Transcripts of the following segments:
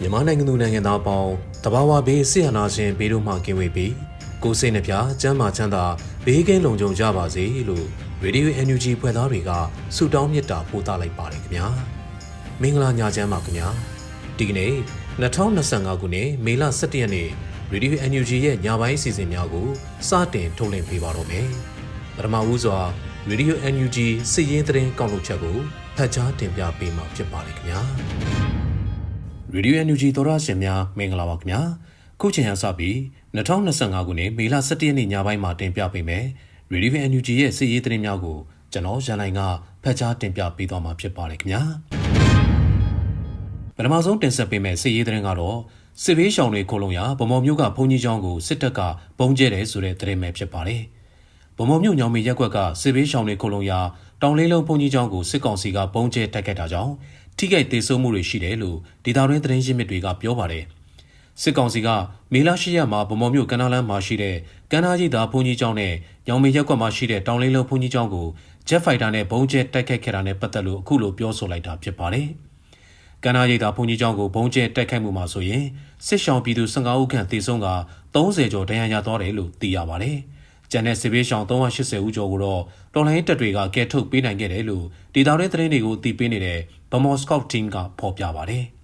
မြန်မာနိုင်ငံသူနိုင်ငံသားအပေါင်းတဘာဝဘေးဆရာနာရှင်ဘေးတို့မှကင်းဝေးပြီးကိုယ်စိတ်နှပြကျမ်းမာချမ်းသာဘေးကင်းလုံခြုံကြပါစေလို့ Radio NUG ဖွဲ့သားတွေကဆုတောင်းမေတ္တာပို့သလိုက်ပါတယ်ခင်ဗျာမင်္ဂလာညချမ်းပါခင်ဗျာဒီကနေ့2025ခုနှစ်မေလ17ရက်နေ့ Radio NUG ရဲ့ညပိုင်းအစီအစဉ်များကိုစတင်ထုတ်လွှင့်ပေးပါတော့မယ်ပထမဦးစွာ Radio NUG စီရင်သတင်းကောက်လို့ချက်ကို ဖတ်ကြားတင်ပြပေးမှာဖြစ်ပါတယ်ခင်ဗျာရေဒီယို NUG သောရရှင်များမင်္ဂလာပါခင်ဗျာခုချိန်ရစပြီး2025ခုနှစ်မေလ17ရက်နေ့ညပိုင်းမှာတင်ပြပေးမယ်ရေဒီယို NUG ရဲ့စီရေးသတင်းများကိုကျွန်တော်ရန်နိုင်ကဖတ်ကြားတင်ပြပေးသွားမှာဖြစ်ပါတယ်ခင်ဗျာပထမဆုံးတင်ဆက်ပေးမယ့်စီရေးသတင်းကတော့စစ်ဘေးရှောင်တွေခိုလုံရဗမော်မျိုးကဘုံကြီးကျောင်းကိုစစ်တပ်ကပုံကျဲတယ်ဆိုတဲ့သတင်းပဲဖြစ်ပါတယ်ဗမော်မျိုးညောင်မီရက်ကွက်ကစစ်ဘေးရှောင်တွေခိုလုံရ တောင်လေးလုံးဘုံကြီးကျောင်းကိုစစ်ကောင်စီကပုံကျဲတိုက်ခိုက်တာကြောင့်ထိခိုက်ဒေဆုံးမှုတွေရှိတယ်လို့ဒေတာရင်းသတင်းရင်းမြစ်တွေကပြောပါတယ်။စစ်ကောင်စီကမေလရှိရက်မှာဗမော်မြို့ကန္နာလန်းမှာရှိတဲ့ကန္နာကြီးသားဘုံကြီးကျောင်းနဲ့ညောင်မေရက်ကွက်မှာရှိတဲ့တောင်လေးလုံးဘုံကြီးကျောင်းကိုဂျက်ဖိုက်တာနဲ့ဘုံကျဲတိုက်ခိုက်ခဲ့တာနဲ့ပတ်သက်လို့အခုလိုပြောဆိုလိုက်တာဖြစ်ပါတယ်။ကန္နာရိတ်သာဘုံကြီးကျောင်းကိုဘုံကျဲတိုက်ခိုက်မှုမှာဆိုရင်စစ်ရှောင်းပြည်သူ15ဦးခန့်သေဆုံးက30ကျော်ဒဏ်ရာရသွားတယ်လို့သိရပါတယ်။ ကျန်တဲ့စစ်ဘေးရှောင်း380ဦးကျော်ကိုတော့တော်လိုင်းတပ်တွေကကဲထုတ်ပေးနိုင်ခဲ့တယ်လို့ဒေတာရဲသတင်းတွေကိုသိပေးနေတဲ့ဗမော်စကောက်တင်းကဖော်ပြပါတယ်။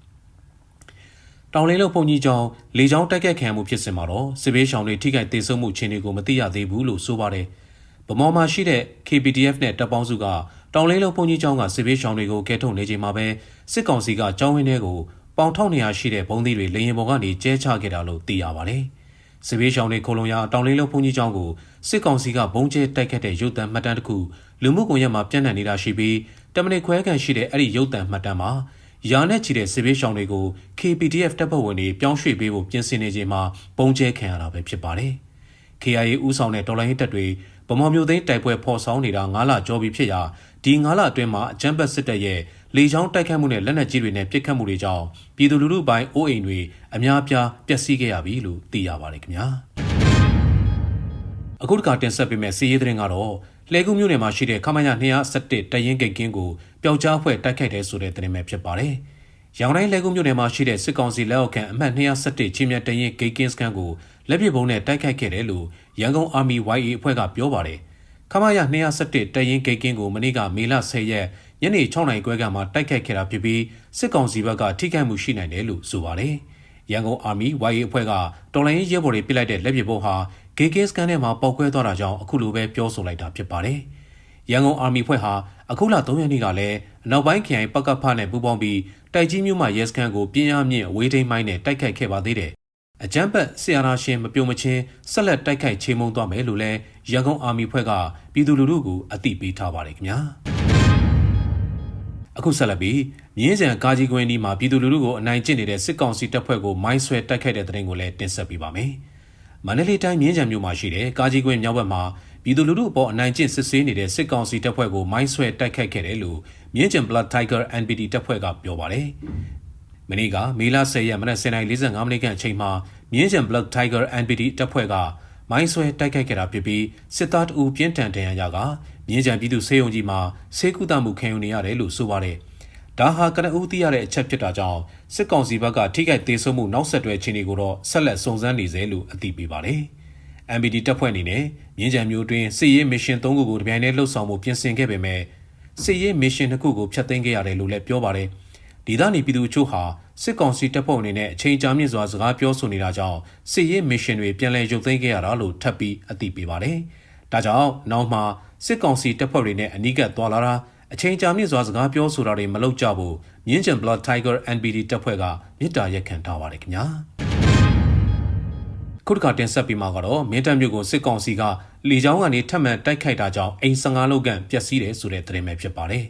တောင်လေးလုံးဘုံကြီးကျောင်းလေကြောင်းတိုက်ခတ်ခံမှုဖြစ်စဉ်မှာတော့စစ်ဘေးရှောင်းတွေထိခိုက်ဒေဆုံးမှုအခြေအနေကိုမသိရသေးဘူးလို့ဆိုပါတယ်။ဗမော်မှာရှိတဲ့ KPDF နဲ့တပ်ပေါင်းစုကတောင်လေးလုံးဘုံကြီးကျောင်းကစစ်ဘေးရှောင်းတွေကိုကဲထုတ်နေချိန်မှာပဲစစ်ကောင်စီကကျောင်းဝင်းထဲကိုပေါင်ထောက်နေရရှိတဲ့ဘုံသီးတွေလေရင်ပေါ်ကနေကျဲချခဲ့တာလို့သိရပါတယ်။ စစ်ဘေးရှောင်းတွေခိုလုံရတောင်လေးလုံးဘုံကြီးကျောင်းကိုစစ်ကောင်စီကဘုံကျဲတိုက်ခတ်တဲ့ရုပ်သံမှတ်တမ်းတစ်ခုလူမှုကွန်ရက်မှာပြန့်နှံ့နေတာရှိပြီးတမနစ်ခွဲခန့်ရှိတဲ့အဲ့ဒီရုပ်သံမှတ်တမ်းမှာရာနဲ့ချီတဲ့စစ်ဘေးရှောင်းတွေကို KPDF တပ်ဖွဲ့ဝင်တွေပြောင်းရွှေ့ပေးဖို့ပြင်ဆင်နေချိန်မှာပုံကျဲခံရတာပဲဖြစ်ပါတယ်။ KIA ဦးဆောင်တဲ့တော်လိုင်းတပ်တွေဗမာမျိုးသိန်းတိုက်ပွဲဖော်ဆောင်နေတာ9လကျော်ပြီဖြစ်ရာဒီ9လအတွင်းမှာအကြမ်းဖက်စစ်တပ်ရဲ့ လေကြောင်းတိုက်ခတ်မှုနဲ့လက်နက်ကြီးတွေနဲ့ပစ်ခတ်မှုတွေကြောင့်ပြည်သူလူထုပိုင်းအိုးအိမ်တွေအများပြားပျက်စီးခဲ့ရပြီလို့သိရပါတယ်ခင်ဗျာ။အခုတခါတင်ဆက်ပေးမယ့်စီးရီးသတင်းကတော့လှဲကူးမြို့နယ်မှာရှိတဲ့ခမရ217တရင်ကိတ်ကင်းကိုပျောက်ကြားဖွဲ့တိုက်ခိုက်တဲ့ဆိုတဲ့သတင်းပဲဖြစ်ပါတယ်။ရောင်တိုင်းလှဲကူးမြို့နယ်မှာရှိတဲ့စစ်ကောင်စီလက်အောက်ခံအမှတ်217ချင်းမြတ်တရင်ဂိတ်ကင်းစကန်ကိုလက်ပစ်ပုံးနဲ့တိုက်ခိုက်ခဲ့တယ်လို့ရန်ကုန်အာမီ YA အဖွဲ့ကပြောပါတယ်။ခမရ217တရင်ဂိတ်ကင်းကိုမနေ့ကမေလ10ရက် ညနေ6နာရီခွဲကမှတိုက်ခိုက်ခဲ့တာဖြစ်ပြီးစစ်ကောင်စီဘက်ကထိခိုက်မှုရှိနိုင်တယ်လို့ဆိုပါတယ်။ရန်ကုန်အာမီ YA အဖွဲ့ကတော်လိုင်းရဲဘော်တွေပြစ်လိုက်တဲ့လက်ပစ်ပုံးဟာဂေကင်းစကန်ထဲမှာပောက်ကွဲသွားတာကြောင့်အခုလိုပဲပြောဆိုလိုက်တာဖြစ်ပါတယ်။ရန်ကုန်အာမီဖွဲ့ဟာအခုလ3ရက်နေ့ကလည်းအနောက်ပိုင်းခရိုင်ပကဖနဲ့ပူးပေါင်းပြီးတိုက်ကြီးမြို့မှာရဲစခန်းကိုပြင်းအားမြင့်အဝေးထိန်းမိုင်းနဲ့တိုက်ခိုက်ခဲ့ပါသေးတယ်။အကြမ်းဖက်ဆီယနာရှင်မပြုံမချင်းဆက်လက်တိုက်ခိုက်ချေမှုန်းသွားမယ်လို့လည်းရန်ကုန်အာမီဖွဲ့ကပြည်သူလူထုကိုအသိပေးထားပါတယ်ခင်ဗျာ။ အခုဆက်လက်ပြီးမြင်းစံကာကြီးကွင်းဒီမှာပြည်သူလူထုကိုအနိုင်ကျင့်နေတဲ့စစ်ကောင်စီတပ်ဖွဲ့ကိုမိုင်းဆွဲတိုက်ခိုက်တဲ့တဲ့တင်ကိုလည်းတင်ဆက်ပေးပါမယ်။မန္တလေးတိုင်းမြင်းကြံမြို့မှာရှိတဲ့ကာကြီးကွင်းမြောက်ဘက်မှာပြည်သူလူထုအပေါ်အနိုင်ကျင့်စစ်ဆေးနေတဲ့စစ်ကောင်စီတပ်ဖွဲ့ကိုမိုင်းဆွဲတိုက်ခိုက်ခဲ့တယ်လို့မြင်းကြံ Blood Tiger NPD တပ်ဖွဲ့ကပြောပါတယ်။မနေ့ကမေလ10ရက်မနက်09:45မိနစ်ခန့်အချိန်မှာမြင်းကြံ Blood Tiger NPD တပ်ဖွဲ့က မိုင်းဆွဲတိုက်ခိုက်ခဲ့တာဖြစ်ပြီးစစ်သားတအူပြင်းထန်ဒဏ်ရာရကမြင်းကြံပြည်သူစေယုံကြီးမှာဆေးကုသမှုခံယူနေရတယ်လို့ဆိုပါတယ်။ဒါဟာကနဦးသိရတဲ့အချက်ဖြစ်တာကြောင့်စစ်ကောင်စီဘက်ကထိခိုက်သေးဆုံးမှုနောက်ဆက်တွဲခြင်းတွေကိုတော့ဆက်လက်စုံစမ်းနေစေလို့အသိပေးပါတယ်။ MBD တပ်ဖွဲ့အနေနဲ့မြင်းကြံမျိုးတွင်စစ်ရေးမစ်ရှင်၃ခုကိုတပြိုင်တည်းလှုပ်ဆောင်မှုပြင်ဆင်ခဲ့ပေမဲ့စစ်ရေးမစ်ရှင်တစ်ခုကိုဖျက်သိမ်းခဲ့ရတယ်လို့လည်းပြောပါတယ်။ဒေသနေပြည်သူအချို့ဟာ စစ်ကောင်စီတပ်ဖွဲ့အနေနဲ့အချိန်ကြာမြင့်စွာစကားပြောဆိုနေတာကြောင့်စစ်ရေးမစ်ရှင်တွေပြန်လည်ရုပ်သိမ်းခဲ့ရတာလို့ထပ်ပြီးအသိပေးပါတယ်။ဒါကြောင့်နောက်မှာစစ်ကောင်စီတပ်ဖွဲ့တွေနဲ့အနီးကပ်သွားလာတာအချိန်ကြာမြင့်စွာစကားပြောဆိုတာတွေမလုပ်ကြဘူးမြင်းကျန် Blood Tiger NBD တပ်ဖွဲ့ကမြစ်တာရက်ခံထားပါတယ်ခင်ဗျာခုတစ်ခါတင်ဆက်ပြီးမှကတော့မင်းတပ်မြို့ကိုစစ်ကောင်စီကလေကြောင်းကနေထပ်မံတိုက်ခိုက်တာကြောင့်အိမ်15လုံးခန့်ပျက်စီးတယ်ဆိုတဲ့သတင်းပဲဖြစ်ပါတယ်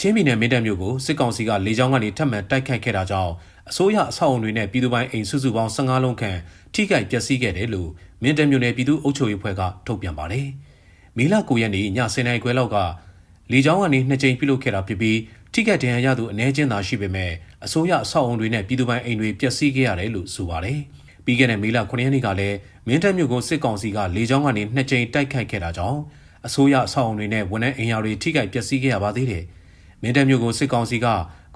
ချင်းပြည်နယ်မင်းတပ်မြို့ကိုစစ်ကောင်စီကလေကြောင်းကနေထပ်မံတိုက်ခိုက်ခဲ့တာကြောင့်အစိုးရအဆောက်အုံတွေနဲ့ပြည်သူပိုင်အိမ်စုစုပေါင်း15လုံးခန့်ထိခိုက်ပျက်စီးခဲ့တယ်လို့မင်းတပ်မြို့နယ်ပြည်သူ့အုပ်ချုပ်ရေးဖွဲ့ကထုတ်ပြန်ပါတယ်မီလာ9ရက်နေ့ည10:00နာရီခွဲလောက်ကလေကြောင်းကနေနှစ်ကြိမ်ပြုလုပ်ခဲ့တာဖြစ်ပြီးထိခိုက်ဒဏ်ရာရသူအ ਨੇ ချင်းသာရှိပေမဲ့အစိုးရအဆောက်အုံတွေနဲ့ပြည်သူပိုင်အိမ်တွေပျက်စီးခဲ့ရတယ်လို့ဆိုပါတယ်။ပြီးခဲ့တဲ့မေလ9ရက်နေ့ကလည်းမင်းတပ်မြို့ကိုစစ်ကောင်စီကလေကြောင်းကနေနှစ်ကြိမ်တိုက်ခိုက်ခဲ့တာကြောင့်အစိုးရအဆောက်အုံတွေနဲ့ဝန်ထမ်းအိမ်ယာတွေထိခိုက်ပျက်စီးခဲ့ရပါသေးတယ်။ မင်းတပ်မြို့ကိုစစ်ကောင်စီက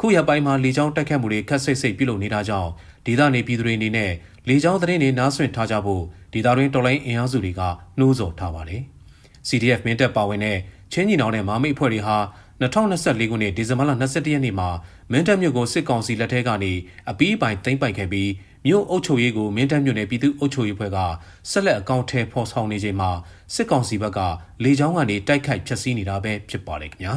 ခုရပိုင်းမှာလေကြောင်းတိုက်ခတ်မှုတွေခက်ဆိတ်ဆိတ်ပြုလုပ်နေတာကြောင့်ဒေသနေပြည်သူတွေအနေနဲ့လေကြောင်းသတင်းတွေနားဆွင့်ထားကြဖို့ဒေသတွင်းတော်လိုင်းအင်အားစုတွေကနှိုးဆော်ထားပါတယ်။ CDF မင်းတပ်ပါဝင်တဲ့ချင်းညီနောင်နဲ့မာမိတ်အဖွဲ့တွေဟာ2024ခုနှစ်ဒီဇင်ဘာလ22ရက်နေ့မှာမင်းတပ်မြို့ကိုစစ်ကောင်စီလက်ထက်ကနေအပီးပိုင်သိမ်းပိုက်ခဲ့ပြီးမြို့အုပ်ချုပ်ရေးကိုမင်းတပ်မြို့နယ်ပြည်သူ့အုပ်ချုပ်ရေးဖွဲ့ကဆက်လက်အကောင့်ထဲဖော်ဆောင်နေချိန်မှာစစ်ကောင်စီဘက်ကလေကြောင်းကနေတိုက်ခိုက်ဖျက်ဆီးနေတာပဲဖြစ်ပါတယ်ခင်ဗျာ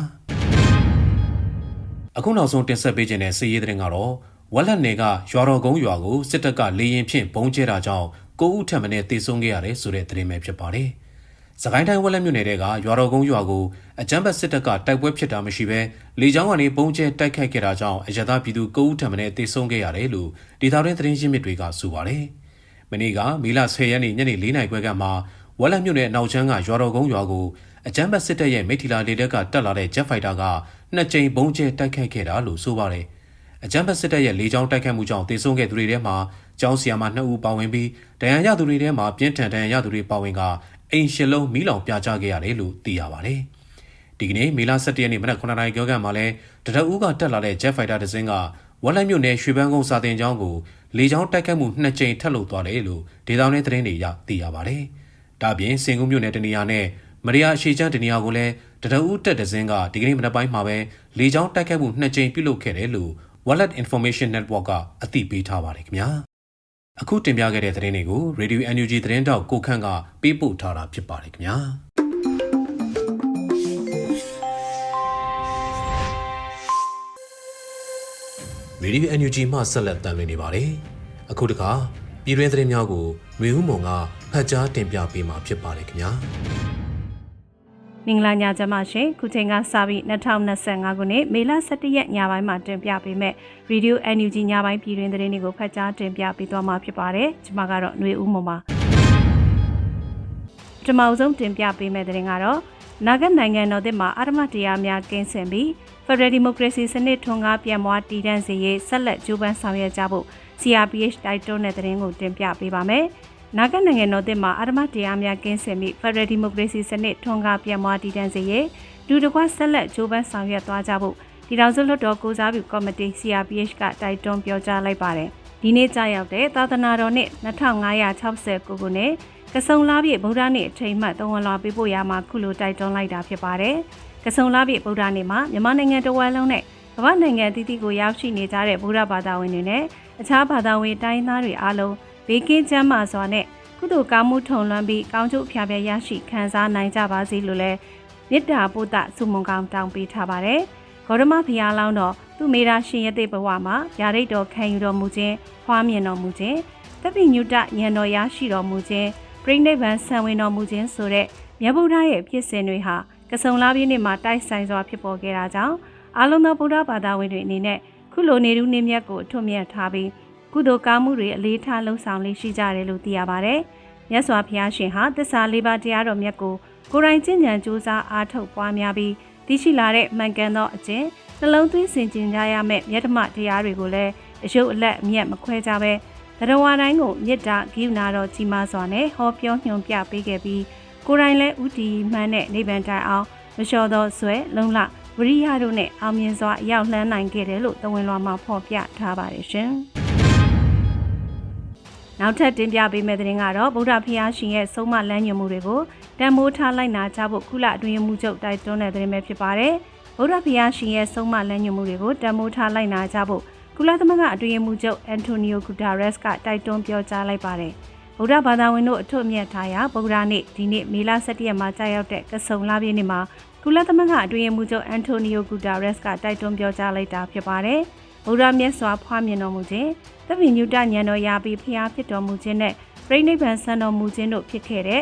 အခုနောက်ဆုံးတင်ဆက်ပေးခြင်းတဲ့စစ်ရေးသတင်းကတော့ဝက်လက်နယ်ကရွာတော်ကုန်းရွာကိုစစ်တပ်ကလေရင်ဖြင့်ဘုံကျဲတာကြောင့်ကိုဦးထက်မနဲ့တေဆုံးခဲ့ရတယ်ဆိုတဲ့သတင်းပဲဖြစ်ပါတယ်။စကိုင်းတိုင်းဝက်လက်မြို့နယ်တဲကရွာတော်ကုန်းရွာကိုအကြမ်းဖက်စစ်တပ်ကတိုက်ပွဲဖြစ်တာမရှိဘဲလေကြောင်းကနေပုံကျဲတိုက်ခိုက်ခဲ့တာကြောင့်အရသာပြည်သူ9ဦးထံမှတေဆုံးခဲ့ရတယ်လို့ဒေသတွင်းသတင်းရင်းမြစ်တွေကဆိုပါတယ်။မနေ့ကမေလ10ရက်နေ့ညနေ4နာရီခွဲကမှဝက်လက်မြို့နယ်နောက်ချမ်းကရွာတော်ကုန်းရွာကို အကြမ်းဖက်စစ်တပ်ရဲ့မိထီလာလေတပ်ကတက်လာတဲ့ဂျက်ဖိုက်တာကနှစ်ကြိမ်ပုံကျဲတိုက်ခိုက်ခဲ့တာလို့ဆိုပါတယ်။အကြမ်းဖက်စစ်တပ်ရဲ့လေကြောင်းတိုက်ခိုက်မှုကြောင့်တေဆုံးခဲ့သူတွေထဲမှာကျောင်းဆီယာမ2ဦးပါဝင်ပြီးဒဏ်ရာရသူတွေထဲမှာပြင်းထန်ဒဏ်ရာရသူတွေပါဝင်ကအိမ်ရှစ်လုံးမီးလောင်ပြကြခဲ့ရတယ်လို့သိရပါတယ်။ဒီကနေ့မေလ17ရက်နေ့မနက်9:00နာရီကျော်ကမှလည်းတရအူးကတက်လာတဲ့ Jet Fighter တစ်စင်းကဝက်လိုက်မြို့နယ်ရွှေပန်းကုန်းစာတင်ကျောင်းကိုလေကြောင်းတိုက်ခတ်မှုနှစ်ကြိမ်ထပ်လုပ်သွားတယ်လို့ဒေသတွင်းသတင်းတွေရသိရပါတယ်။ဒါပြင်စင်ကူးမြို့နယ်တနေရာနဲ့ မရိယာရှေချမ်းတနေရာကိုလည်းတရအူးတက်တဲ့စင်းကဒီကနေ့မနက်ပိုင်းမှာပဲလေကြောင်းတိုက်ခတ်မှုနှစ်ကြိမ်ပြုလုပ်ခဲ့တယ်လို့ Wallet Information Network ကအသိပေးထားပါတယ်ခင်ဗျာ။အခုတင်ပြခဲ့တဲ့သတင်းတွေကို Radio NUG သတင်းတောက်ကိုခန့်ကပေးပို့ထားတာဖြစ်ပါတယ်ခင်ဗျာရေဒီယို NUG မှဆက်လက်တင်ပြနေပါတယ်အခုတခါပြည်တွင်းသတင်းများကိုမျိုးဦးမုံကဖတ်ကြားတင်ပြပေးမှာဖြစ်ပါတယ်ခင်ဗျာ မင်္ဂလာညချမ်းပါရှင်ခုချိန်ကစပြီး2025ခုနှစ်မေလ17ရက်ညပိုင်းမှာတင်ပြပေးမဲ့ Radio NUG ညပိုင်းပြည်တွင်သတင်းတွေကိုဖတ်ကြားတင်ပြပေးသွားမှာဖြစ်ပါတယ်ကျွန်မကတော့ຫນွေဦးမပါပထမဆုံးတင်ပြပေးမဲ့သတင်းကတော့နာဂတ်နိုင်ငံတော်သစ်မှာအာရမတရားများကင်းစင်ပြီး Federal Democracy စနစ်ထွန်းကားပြန်မွားတည်တံ့စေရေးဆက်လက်ကြိုးပမ်းဆောင်ရွက်ကြဖို့ CRPH တိုက်တွန်းတဲ့သတင်းကိုတင်ပြပေးပါမယ်။ နာဂနိုင်ငံတော်သစ်မှာအာဓမတရားများကင်းစင်ပြီး Federal Democracy စနစ်ထွန်းကားပြန်မွားတည်တံ့စေရေးဒူတကွဆက်လက်ကြိုးပမ်းဆောင်ရွက်သွားကြဖို့ဒီတောင်စုလွှတ်တော်ကိုစားပြုကော်မတီ CRPH ကတိုက်တွန်းပြောကြားလိုက်ပါတယ်။ဒီနေ့ကြာရောက်တဲ့သာသနာတော်နှစ်2569ခုနှစ်ကဆုံလာပြည့်ဗုဒ္ဓနေ့အထိမ်းမှတ်တဝန်လာပေးဖို့ရမှာခုလိုတိုက်တွန်းလိုက်တာဖြစ်ပါတယ်။ကဆုံလာပြည့်ဗုဒ္ဓနေ့မှာမြန်မာနိုင်ငံတဝက်လုံးနဲ့ကမ္ဘာနိုင်ငံတည်တည်ကိုရောက်ရှိနေကြတဲ့ဗုဒ္ဓဘာသာဝင်တွေနဲ့အခြားဘာသာဝင်တိုင်းသားတွေအားလုံးဘေးကင်းကျန်းမာစွာနဲ့ ကုသိုလ်ကောင်းမှုထုံလွှမ်းပြီးကောင်းကျိုးအဖျားပြရရှိခံစားနိုင်ကြပါစေလို့လည်းမေတ္တာပို့သဆုမွန်ကောင်းတောင်းပေးထားပါတယ်။ဂေါရမဖျားလောင်းတော်သူမေရာရှင်ရတဲ့ဘဝမှာဗျာဒိတ်တော်ခံယူတော်မူခြင်းဖွားမြင်တော်မူခြင်းတပိညုတဉာဏ်တော်ရရှိတော်မူခြင်းပြိဋိဘံဆံဝင်တော်မူခြင်းဆိုတဲ့မြတ်ဗုဒ္ဓရဲ့ဖြစ်စဉ်တွေဟာကဆုံလာပြည့်နေ့မှာတိုက်ဆိုင်စွာဖြစ်ပေါ်ခဲ့တာကြောင့်အာလုံးသောဗုဒ္ဓဘာသာဝင်တွေအနေနဲ့ခုလိုနေရူးနေမြတ်ကိုအထွတ်မြတ်ထားပြီး ကုသိုလ်ကောင်းမှုတွေအလေးထားလှုံ့ဆော်လေးရှိကြတယ်လို့သိရပါတယ်။မြတ်စွာဘုရားရှင်ဟာသစ္စာလေးပါးတရားတော်မြတ်ကိုကိုယ်တိုင်ကျင့်ကြံကြိုးစားအားထုတ်ပွားများပြီးသိရှိလာတဲ့မှန်ကန်သောအကျင့်နှလုံးသွင်းဆင်ခြင်ကြရမယ့်မြတ်ဓမ္မတရားတွေကိုလည်းအယုတ်အလက်အမျက်မခွဲကြဘဲတရဝါတိုင်းကိုမေတ္တာဂိူနာတော်ကြီးမားစွာနဲ့ဟောပြောညွှန်ပြပေးခဲ့ပြီးကိုယ်တိုင်လည်းဥတီမှန်းတဲ့နိဗ္ဗာန်တိုင်အောင်မလျှော်သောဆွဲလုံလဝရိယတို့နဲ့အောင်မြင်စွာရောက်လှမ်းနိုင်ခဲ့တယ်လို့တဝင်လွှာမှာဖော်ပြထားပါတယ်ရှင်။ နောက်ထပ်တင်ပြပေးမယ့်သတင်းကတော့ဗုဒ္ဓဖျားရှင်ရဲ့ဆုံးမလမ်းညွှန်မှုတွေကိုတန်မိုးထားလိုက်နာကြဖို့ကုလအတွင်းမှုချုပ်တိုက်တွန်းတဲ့သတင်းပဲဖြစ်ပါတယ်။ဗုဒ္ဓဘုရားရှင်ရဲ့ဆုံးမလမ်းညွှန်မှုတွေကိုတန်မိုးထားလိုက်နာကြဖို့ကုလသမဂ္ဂအတွင်းရေးမှူးချုပ်အန်တိုနီယိုဂူတာရက်စ်ကတိုက်တွန်းပြောကြားလိုက်ပါတယ်။ဗုဒ္ဓဘာသာဝင်တို့အထွတ်အမြတ်ထားရာဗုဒ္ဓနေ့ဒီနေ့မေလ17ရက်မှာကြာရောက်တဲ့ကဆုံလပြည့်နေ့မှာကုလသမဂ္ဂအတွင်းရေးမှူးချုပ်အန်တိုနီယိုဂူတာရက်စ်ကတိုက်တွန်းပြောကြားလိုက်တာဖြစ်ပါတယ်။ ဗုဒ္ဓမြတ်စွာဖွားမြင်တော်မူခြင်းသဗ္ဗညုတဉာဏ်တော်ရာပြီးဖျားဖြစ်တော်မူခြင်းနဲ့ပြိဋိဘံဆန်တော်မူခြင်းတို့ဖြစ်ခဲ့တဲ့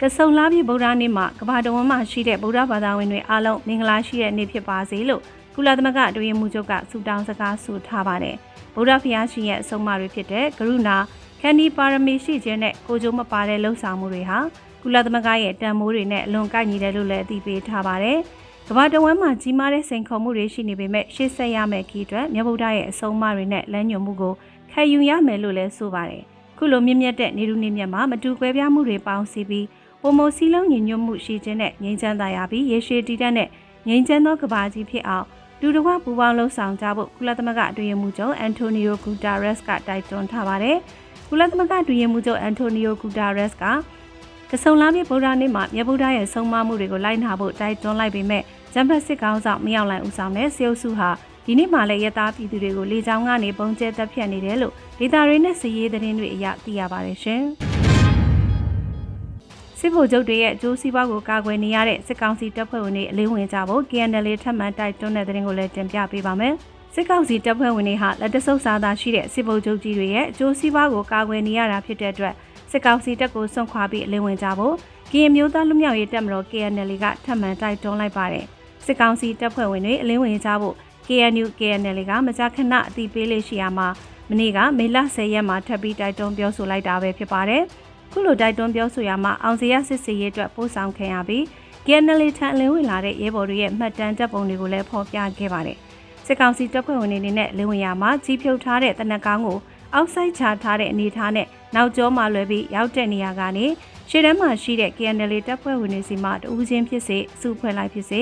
ကဆုံလပြည့်ဗုဒ္ဓနေ့မှာကမ္ဘာတော်မှာရှိတဲ့ဗုဒ္ဓဘာသာဝင်တွေအားလုံးမင်္ဂလာရှိတဲ့နေ့ဖြစ်ပါစေလို့ကုလသမဂ္ဂအတွင်းရေးမှူးချုပ်ကဆုတောင်းစကားဆိုထားပါတယ်။ဗုဒ္ဓဘုရားရှင်ရဲ့အဆုံးအမတွေဖြစ်တဲ့ကရုဏာခန္ဒီပါရမီရှိခြင်းနဲ့ကိုကြိုးမပါတဲ့လှုပ်ဆောင်မှုတွေဟာကုလသမဂ္ဂရဲ့တန်မိုးတွေနဲ့အလွန်ကိုက်ညီတယ်လို့လည်းအသိပေးထားပါတယ်။ ကမ္ဘာတဝန်းမှာကြီးမားတဲ့စိန်ခေါ်မှုတွေရှိနေပေမဲ့ရှေ့ဆက်ရမယ့်ခီးအတွက်မြတ်ဗုဒ္ဓရဲ့အဆုံးအမတွေနဲ့လမ်းညွှန်မှုကိုခံယူရမယ်လို့လည်းဆိုပါတယ်။ခုလိုမြင့်မြတ်တဲ့နေလူနေမြတ်မှာမတူကွဲပြားမှုတွေပေါင်းစည်းပြီးပုံမစည်းလုံးညီညွတ်မှုရှိခြင်းနဲ့ငြိမ်းချမ်းသာရပြီးရေရှည်တည်တတ်တဲ့ငြိမ်းချမ်းသောကဘာကြီးဖြစ်အောင်လူတစ်ဝပူပေါင်းလှုပ်ဆောင်ကြဖို့ကုလသမဂ္ဂအတွင်းရေးမှူးချုပ်အန်တိုနီယိုဂူတာရက်စ်ကတိုက်တွန်းထားပါတယ်။ကုလသမဂ္ဂအတွင်းရေးမှူးချုပ်အန်တိုနီယိုဂူတာရက်စ်က ကဆုံလာမြေဗုဒ္ဓနေ့မှာမြတ်ဗုဒ္ဓရဲ့ဆုံးမမှုတွေကိုလိုက်နာဖို့တိုက်တွန်းလိုက်ပေမဲ့ဂျမ်ဘတ်စစ်ကောင်ဆောင်မရောက်လိုက်ဦးဆောင်တဲ့စေအုပ်စုဟာဒီနေ့မှလည်းရသားပြည်သူတွေကိုလေကြောင်းကနေပုံကျဲတပ်ဖြတ်နေတယ်လို့ဒေတာရင်းနဲ့စည်ရေးသတင်းတွေအရသိရပါတယ်ရှင်။စစ်ဗိုလ်ချုပ်တွေရဲ့အကျိုးစီးပွားကိုကာကွယ်နေရတဲ့စစ်ကောင်စီတပ်ဖွဲ့ဝင်တွေအလင်းဝင်ကြဖို့ KNL ထပ်မံတိုက်တွန်းတဲ့သတင်းကိုလည်းတင်ပြပေးပါမယ်။စစ်ကောင်စီတပ်ဖွဲ့ဝင်တွေဟာလက်တဆုပ်စာသာရှိတဲ့စစ်ဗိုလ်ချုပ်ကြီးတွေရဲ့အကျိုးစီးပွားကိုကာကွယ်နေရတာဖြစ်တဲ့အတွက် စစ်ကောင်စီတပ်ကိုဆွန့်ခွာပြီးအလင်းဝင်ကြဖို့ကရင်မျိုးသားလူမျိုးရေးတပ်မတော် KNL ကထပ်မံတိုက်တွန်းလိုက်ပါတယ်။စစ်ကောင်စီတပ်ဖွဲ့ဝင်တွေအလင်းဝင်ကြဖို့ KNU KNL ကမကြာခဏအတိပေးလေးရှိရမှာမနေ့ကမေလ10ရက်မှာထပ်ပြီးတိုက်တွန်းပြောဆိုလိုက်တာပဲဖြစ်ပါတယ်။ခုလိုတိုက်တွန်းပြောဆိုရမှာအောင်စရစစ်စေးရေးအတွက်ပို့ဆောင်ခံရပြီး KNL ထံအလင်းဝင်လာတဲ့ရဲဘော်တွေရဲ့မှတ်တမ်းတပ်ပုံတွေကိုလည်းဖော်ပြခဲ့ပါတယ်။စစ်ကောင်စီတပ်ဖွဲ့ဝင်တွေနဲ့လင်းဝင်ရမှာကြီးဖြုတ်ထားတဲ့တနက်ကောင်းကိုအောက်ဆိုင်ချထားတဲ့အနေထားနဲ့ နောက်ကျောမှာလွယ်ပြီးရောက်တဲ့နေရာကနေရှေ့တန်းမှာရှိတဲ့ KNL တပ်ဖွဲ့ဝင်တွေစီမှတဦးချင်းဖြစ်စေစုဖွဲ့လိုက်ဖြစ်စေ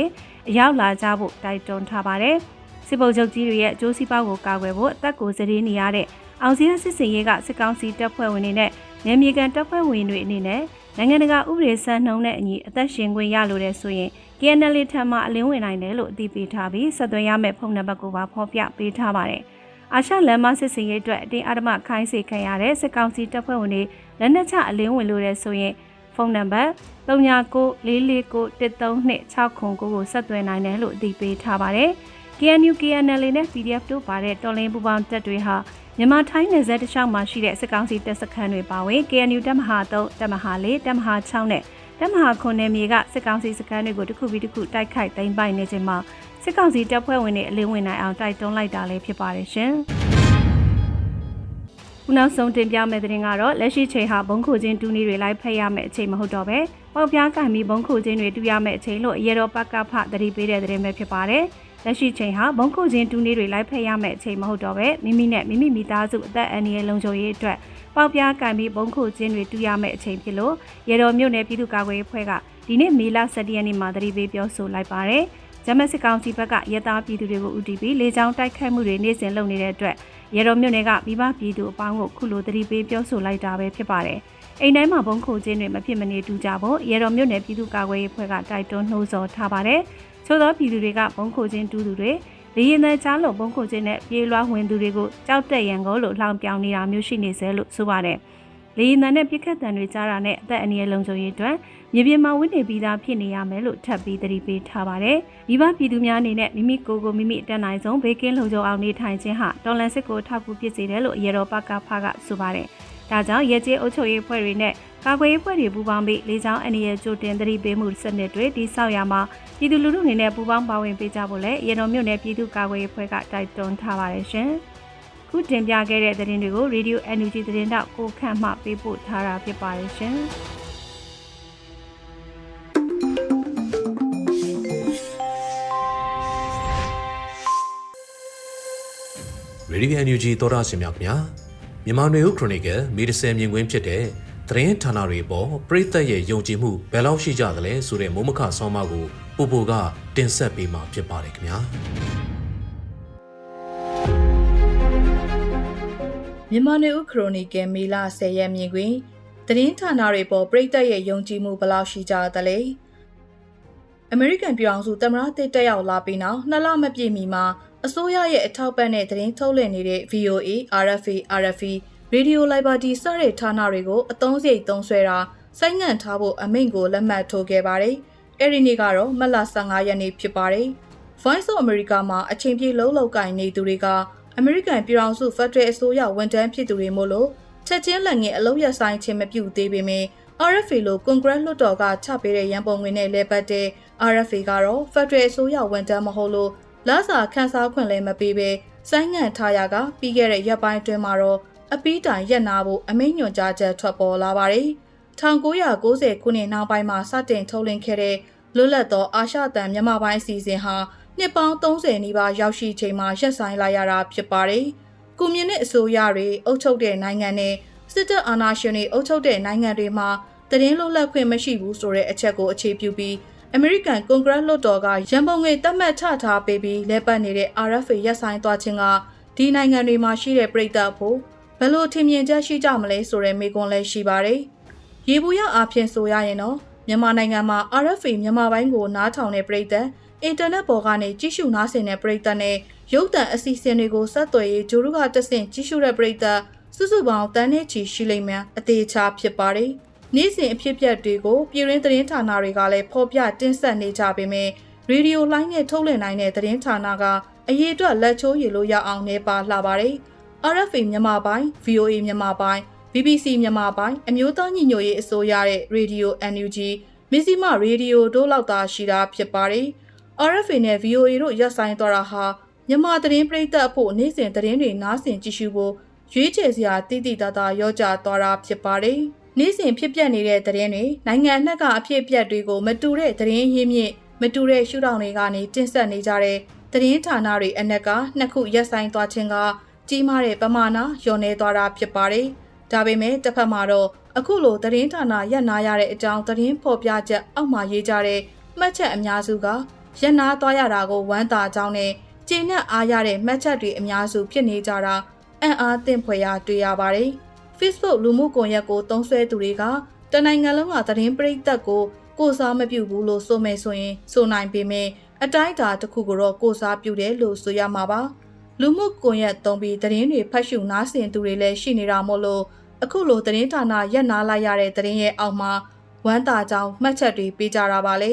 အရောက်လာကြဖို့တိုက်တွန်းထားပါတယ်။စစ်ဗိုလ်ချုပ်ကြီးတွေရဲ့အကျိုးစီးပွားကိုကာကွယ်ဖို့အသက်ကိုစည်ရင်းနေရတဲ့အောင်စီရစစ်စင်ရေးကစစ်ကောင်စီတပ်ဖွဲ့ဝင်တွေနဲ့နယ်မြေကန်တပ်ဖွဲ့ဝင်တွေအနေနဲ့နိုင်ငံတကာဥပဒေစံနှုန်းနဲ့အညီအသက်ရှင်ခွင့်ရလိုတဲ့ဆိုရင် KNL ထံမှအလင်းဝင်နိုင်တယ်လို့အသိပေးထားပြီးဆက်သွယ်ရမယ့်ဖုန်းနံပါတ်ကိုပါဖော်ပြပေးထားပါတယ်။ အာရှလမ်းမစစ်စင်ရေးအတွက်အတင်းအဓမ္မခိုင်းစေခံရတဲ့စစ်ကောင်စီတပ်ဖွဲ့ဝင်တွေလက်နက်ချအလင်းဝင်လို့တဲ့ဆိုရင်ဖုန်းနံပါတ်3994491326ကိုဆက်သွယ်နိုင်တယ်လို့အသိပေးထားပါတယ်။ KNU KNL နဲ့ PDF တို့ပါတဲ့တော်လင်းပူပေါင်းတပ်တွေဟာမြန်မာထိုင်းနယ်စပ်တစ်လျှောက်မှာရှိတဲ့စစ်ကောင်စီတပ်စခန်းတွေပါဝင် KNU တပ်မဟာ3တပ်မဟာ4တပ်မဟာ6နဲ့တပ်မဟာ9နယ်မြေကစစ်ကောင်စီစခန်းတွေကိုတစ်ခုပြီးတစ်ခုတိုက်ခိုက်သိမ်းပိုက်နေခြင်းမှာ စစ်ကောင်စီတပ်ဖွဲ့ဝင်တွေအလင်းဝင်နိုင်အောင်တိုက်တွန်းလိုက်တာလည်းဖြစ်ပါတယ်ရှင်။ခုနောက်ဆုံးတင်ပြမယ့်သတင်းကတော့လက်ရှိချိန်ဟာဘုံခုချင်းတူနီတွေလိုက်ဖက်ရမယ့်အချိန်မဟုတ်တော့ပဲပေါက်ပြားကံပြီးဘုံခုချင်းတွေတူရမယ့်အချိန်လို့ရေတော်ပကဖသတိပေးတဲ့သတင်းပဲဖြစ်ပါတယ်။လက်ရှိချိန်ဟာဘုံခုချင်းတူနေတွေလိုက်ဖက်ရမယ့်အချိန်မဟုတ်တော့ပဲမိမိနဲ့မိမိမိသားစုအသက်အန္တရာယ်လုံခြုံရေးအတွက်ပေါက်ပြားကံပြီးဘုံခုချင်းတွေတူရမယ့်အချိန်ဖြစ်လို့ရေတော်မြို့နယ်ပြည်သူ့ကာကွယ်ရေးဖွဲ့ကဒီနေ့မေလ17ရက်နေ့မှာသတိပေးပြောဆိုလိုက်ပါတယ်။ ဂျမက်စစ်ကောင်စီဘက်ကရဲသားပြည်သူတွေကိုဦးတည်ပြီးလေကြောင်းတိုက်ခိုက်မှုတွေနေ့စဉ်လုပ်နေတဲ့အတွက်ရေတော်မြို့နယ်ကမိဘပြည်သူအပေါင်းကိုခုလိုသတိပေးပြောဆိုလိုက်တာပဲဖြစ်ပါတယ်။အိမ်တိုင်းမှာဘုံခုချင်းတွေမဖြစ်မနေတူကြဖို့ရေတော်မြို့နယ်ပြည်သူ့ကာကွယ်ရေးဖွဲ့ကတိုက်တွန်းနှိုးဆော်ထားပါတယ်။ချို့သောပြည်သူတွေကဘုံခုချင်းတူသူတွေလေရင်တဲ့ချားလို့ဘုံခုချင်းနဲ့ပြေးလွှားဝင်သူတွေကိုကြောက်တက်ရန်ကိုလို့လှောင်ပြောင်နေတာမျိုးရှိနေစေလို့ဆိုပါတယ်။လေရင်တန်နဲ့ပြစ်ခတ်တန်တွေကြားတာနဲ့အသက်အန္တရာယ်လုံခြုံရေးအတွက် မြေပြင်မှာဝင်းနေပြီးသားဖြစ်နေရမယ်လို့ထပ်ပြီးသတိပေးထားပါတယ်။မိဘပြည်သူများအနေနဲ့မိမိကိုယ်ကိုမိမိအတန်းနိုင်ဆုံးဘေးကင်းလုံခြုံအောင်နေထိုင်ခြင်းဟာတော်လန်စစ်ကိုထောက်ကူဖြစ်စေတယ်လို့ရေတော်ပကဖကဆိုပါတယ်။ဒါကြောင့်ရဲကျေးအုပ်ချုပ်ရေးဖွဲ့တွေနဲ့ကာကွယ်ရေးဖွဲ့တွေပူးပေါင်းပြီးလေကြောင်းအန္တရာယ်ကြိုတင်သတိပေးမှုစနစ်တွေတိစောက်ရမှာပြည်သူလူထုအနေနဲ့ပူးပေါင်းပါဝင်ပေးကြဖို့လည်းရေတော်မြို့နယ်ပြည်သူ့ကာကွယ်ရေးဖွဲ့ကတိုက်တွန်းထားပါတယ်ရှင်။ခုတင်ပြခဲ့တဲ့သတင်းတွေကို Radio NUG သတင်းတောက်ကိုခန့်မှပေးပို့ထားတာဖြစ်ပါတယ်ရှင်။ Radio NUG သောတာရှင်များခင်ဗျာမြန်မာနွေဦးခရိုနီကယ်မီဒီဆယ်မြင်ကွင်းဖြစ်တဲ့သတင်းဌာနတွေပေါ်ပြည်သက်ရဲ့ယုံကြည်မှုဘယ်လောက်ရှိကြသလဲဆိုတဲ့မိုးမခဆောင်းပါးကိုပို့ပိုကတင်ဆက်ပေးမှာဖြစ်ပါတယ်ခင်ဗျာမြန်မာနေဦးခရိုနီကယ်မေလ10ရက်မြင်တွင်သတင်းဌာနတွေပေါ်ပြည်သက်ရဲ့ယုံကြည်မှုဘယ်လောက်ရှိကြသလဲ အမေရိကန်ပြည်အောင်စုသမ္မတတစ်တက်ရောက်လာပြီးနောက်နှစ်လမပြည့်မီမှာအစိုးရရဲ့အထောက်ပံ့တဲ့သတင်းထုတ်လွှင့်နေတဲ့ VOA, RFA, RFE, Radio Liberty စတဲ့ဌာနတွေကိုအသုံးစရိတ်သုံးစွဲတာစိုင်းငံ့ထားဖို့အမိန့်ကိုလက်မှတ်ထိုးခဲ့ပါတယ်။အဲဒီနေ့ကတော့မတ်လ15ရက်နေ့ဖြစ်ပါတယ်။ Voice of America မှာအချိန်ပြည့်လုံးလောက်ကင်နေသူတွေကအမေရိကန်ပြည်အောင်စုဖက်ဒရယ်အစိုးရဝန်ထမ်းဖြစ်သူတွေမို့လို့ချက်ချင်းလက်ငယ်အလုံးရဆိုင်ခြင်းမပြုသေးပေမဲ့ RFA လို့ကွန်ဂရက်လွှတ်တော်ကချပေးတဲ့ရန်ပုံငွေနဲ့လဲပတ်တဲ့ RFA ကတော့ Federal အစိုးရဝန်ထမ်းမဟုတ်လို့လစာခန်းစားခွင့်လည်းမပေးဘဲဆိုင်းငံ့ထားရကပြီးခဲ့တဲ့ရက်ပိုင်းအတွင်းမှာတော့အပီးတိုင်ရက်နာဖို့အမိန့်ညွှန်ကြားချက်ထွက်ပေါ်လာပါတယ်။1990ခုနှစ်နောက်ပိုင်းမှာစတင်ထုတ်လင်းခဲ့တဲ့လွတ်လပ်သောအာရှတန်မြန်မာပိုင်းအစီအစဉ်ဟာနှစ်ပေါင်း30နီးပါးရောက်ရှိချိန်မှာရပ်ဆိုင်းလိုက်ရတာဖြစ်ပါတယ်။ကွန်မြူနစ်အစိုးရတွေအုပ်ချုပ်တဲ့နိုင်ငံနဲ့စစ်တပ်အာဏာရှင်တွေအုပ်ချုပ်တဲ့နိုင်ငံတွေမှာ တရင်လွတ်လပ်ခွင့်မရှိဘူးဆိုတဲ့အချက်ကိုအခြေပြုပြီးအမေရိကန်ကွန်ဂရက်လွှတ်တော်ကရန်ပုံငွေသတ်မှတ်ချထားပေးပြီးလဲပတ်နေတဲ့ RFA ရပ်ဆိုင်သွားခြင်းကဒီနိုင်ငံတွေမှာရှိတဲ့ပြည်သက်ဖို့ဘယ်လိုထင်မြင်ချက်ရှိကြမလဲဆိုတဲ့မေးခွန်းလည်းရှိပါတယ်။ရေဘူးရအားဖြင့်ဆိုရရင်တော့မြန်မာနိုင်ငံမှာ RFA မြန်မာပိုင်းကိုနားထောင်တဲ့ပြည်သက်အင်တာနက်ပေါ်ကနေကြည့်ရှုနားဆင်တဲ့ပြည်သက်နဲ့ရုပ်သံအစီအစဉ်တွေကိုဆက်သွယ်ရေးဂျိုရုကတဆင့်ကြည့်ရှုတဲ့ပြည်သက်စုစုပေါင်းတန်းနဲ့ချီရှိလိမ့်မယ်အသေးချာဖြစ်ပါတယ်။ နေ့စဉ်အဖြစ်အပျက်တွေကိုပြည်ရင်းသတင်းဌာနတွေကလည်းဖော်ပြတင်ဆက်နေကြပေမဲ့ရေဒီယိုလိုင်းနဲ့ထုတ်လွှင့်နိုင်တဲ့သတင်းဌာနကအရေးအတွက်လက်ချိုးရည်လို့ရအောင်နေပါလှပါတယ်။ RFA မြန်မာပိုင်း VOA မြန်မာပိုင်း BBC မြန်မာပိုင်းအမျိုးသားညီညွတ်ရေးအစိုးရရဲ့ Radio NUG မစ္စည်းမရေဒီယိုတို့လောက်သာရှိတာဖြစ်ပါတယ်။ RFA နဲ့ VOA တို့ရပ်ဆိုင်သွားတာဟာမြန်မာသတင်းပရိသတ်အဖို့နေ့စဉ်သတင်းတွေနားဆင်ကြည့်ရှုဖို့ရွေးချယ်စရာတည်တည်တသာရောကြသွားတာဖြစ်ပါတယ်။ နေ့စဉ်ဖြစ်ပျက်နေတဲ့သတင်းတွေနိုင်ငံအနှံ့ကအဖြစ်အပျက်တွေကိုမတူတဲ့သတင်းရင်းမြစ်မတူတဲ့ရှုထောင့်တွေကနေတင်ဆက်နေကြတဲ့သတင်းဌာနတွေအနက်ကနှစ်ခုရက်ဆိုင်သွားခြင်းကကြီးမားတဲ့ပမာဏလျော့နေသွားတာဖြစ်ပါတယ်။ဒါပေမဲ့တစ်ဖက်မှာတော့အခုလိုသတင်းဌာနရပ်နာရတဲ့အကြောင်းသတင်းဖော်ပြချက်အောက်မှာရေးကြတဲ့မှတ်ချက်အများစုကရပ်နာသွားရတာကိုဝမ်းသာကြောင်းနဲ့ကျေနပ်အားရတဲ့မှတ်ချက်တွေအများစုဖြစ်နေကြတာအံ့အားသင့်ဖွယ်ရာတွေ့ရပါတယ်။ Facebook လူမှုကွန်ရက်ကိုသုံးစွဲသူတွေကတနိုင်ငံလုံးကသတင်းပရိသတ်ကိုကိုစားမပြုဘူးလို့ဆိုမယ်ဆိုရင်ဆိုနိုင်ပေမဲ့အတိုင်းအတာတစ်ခုကိုတော့ကိုစားပြုတယ်လို့ဆိုရမှာပါလူမှုကွန်ရက်သုံးပြီးသတင်းတွေဖတ်ရှုနားဆင်သူတွေလည်းရှိနေတာမို့လို့အခုလိုသတင်းဌာနရက်နာလိုက်ရတဲ့သတင်းရဲ့အောက်မှာဝမ်းသာကြောင်းမှတ်ချက်တွေပေးကြတာပါလေ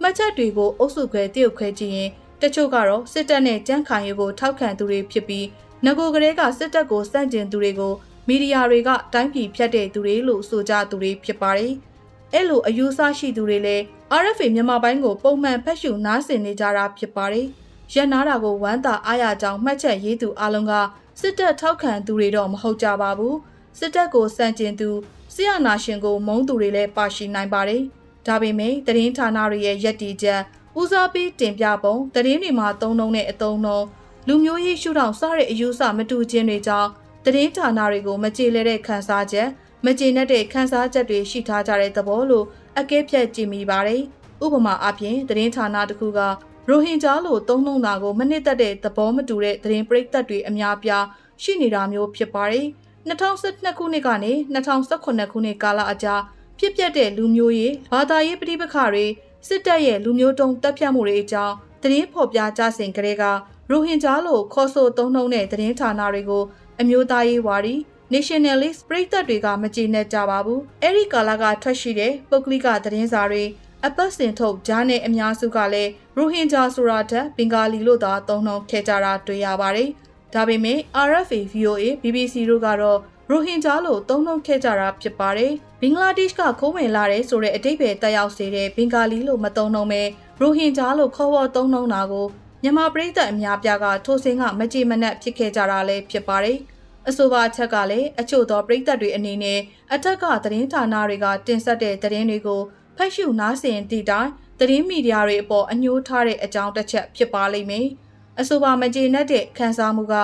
မှတ်ချက်တွေကိုအုပ်စုခွဲတရုတ်ခွဲကြည့်ရင်တချို့ကတော့စစ်တပ်နဲ့ကြမ်းခိုင်ရေးကိုထောက်ခံသူတွေဖြစ်ပြီးငကိုကလေးကစစ်တပ်ကိုစန့်ကျင်သူတွေကို မီဒီယာတွေကတိုင်းပြည်ဖြတ်တဲ့သူတွေလို့ဆိုကြသူတွေဖြစ်ပါတယ်။အဲ့လိုအယူဆရှိသူတွေလည်း RFA မြန်မာပိုင်းကိုပုံမှန်ဖတ်ရှုနားဆင်နေကြတာဖြစ်ပါတယ်။ရက်နာတာကိုဝမ်းသာအားရကြောင်းမှတ်ချက်ရေးသူအလုံးကစစ်တပ်ထောက်ခံသူတွေတော့မဟုတ်ကြပါဘူး။စစ်တပ်ကိုစန့်ကျင်သူဆရာနာရှင်ကိုမုန်းသူတွေလည်းပါရှိနိုင်ပါတယ်။ဒါပေမဲ့သတင်းဌာနတွေရဲ့ယက်တီချက်ဦးစားပေးတင်ပြပုံသတင်းတွေမှာသုံးနှုံတဲ့အသုံးနှုံးလူမျိုးရေးရှုထောင့်စတဲ့အယူဆမတူခြင်းတွေကြောင့် သတင်းဌာနတွေကိုမကြေလဲတဲ့ခန်းစားချက်မကြေနပ်တဲ့ခန်းစားချက်တွေရှိထားကြတဲ့သဘောလို့အကဲဖြတ်ကြည့်မိပါတယ်။ဥပမာအဖြစ်သတင်းဌာနတစ်ခုကရိုဟင်ဂျာလို့သုံးနှုံတာကိုမနစ်သက်တဲ့သဘောမတူတဲ့သတင်းပရိသတ်တွေအများပြားရှိနေတာမျိုးဖြစ်ပါတယ်။2012ခုနှစ်ကနေ2018ခုနှစ်ကာလအကြားဖြစ်ပျက်တဲ့လူမျိုးရေးဘာသာရေးပဋိပက္ခတွေစစ်တပ်ရဲ့လူမျိုးတုံးတပ်ဖြတ်မှုတွေအကြောင်းသတင်းဖော်ပြကြစဉ်ကလေးကရိုဟင်ဂျာလို့ခေါ်ဆိုသုံးနှုံတဲ့သတင်းဌာနတွေကို အမျိုးသားရေးဝါဒီ nationalist ပြည်သက်တွေကမကျေနပ်ကြပါဘူး။အဲဒီကာလကထွက်ရှိတဲ့ပုဂ္ဂလိကသတင်းစာတွေအပတ်စဉ်ထုတ်ဂျာနယ်အများစုကလည်းရိုဟင်ဂျာဆိုတာထက်ဘင်္ဂါလီလို့သာသုံးနှုံခဲ့ကြတာတွေ့ရပါတယ်။ဒါပေမဲ့ RFA, VOA, BBC တို့ကတော့ရိုဟင်ဂျာလို့သုံးနှုံခဲ့ကြတာဖြစ်ပါတယ်။ဘင်္ဂလားဒေ့ရှ်ကခိုးဝင်လာတဲ့ဆိုတဲ့အတိတ်ပဲတက်ရောက်စေတဲ့ဘင်္ဂါလီလို့မသုံးနှုံပဲရိုဟင်ဂျာလို့ခေါ်ဝေါ်သုံးနှုံတာကို မြန်မာပြည်သက်အများပြားကထိုစင်ကမကြေမနက်ဖြစ်ခဲ့ကြတာလည်းဖြစ်ပါတယ်။အဆိုပါအချက်ကလည်းအချို့သောပြည်သက်တွေအနေနဲ့အထက်ကသတင်းဌာနတွေကတင်ဆက်တဲ့သတင်းတွေကိုဖတ်ရှုနားဆင်သည့်တိုင်သတင်းမီဒီယာတွေအပေါ်အညှိုးထားတဲ့အကြောင်းတစ်ချက်ဖြစ်ပါလိမ့်မယ်။အဆိုပါမကြေနပ်တဲ့ခန်းစားမှုက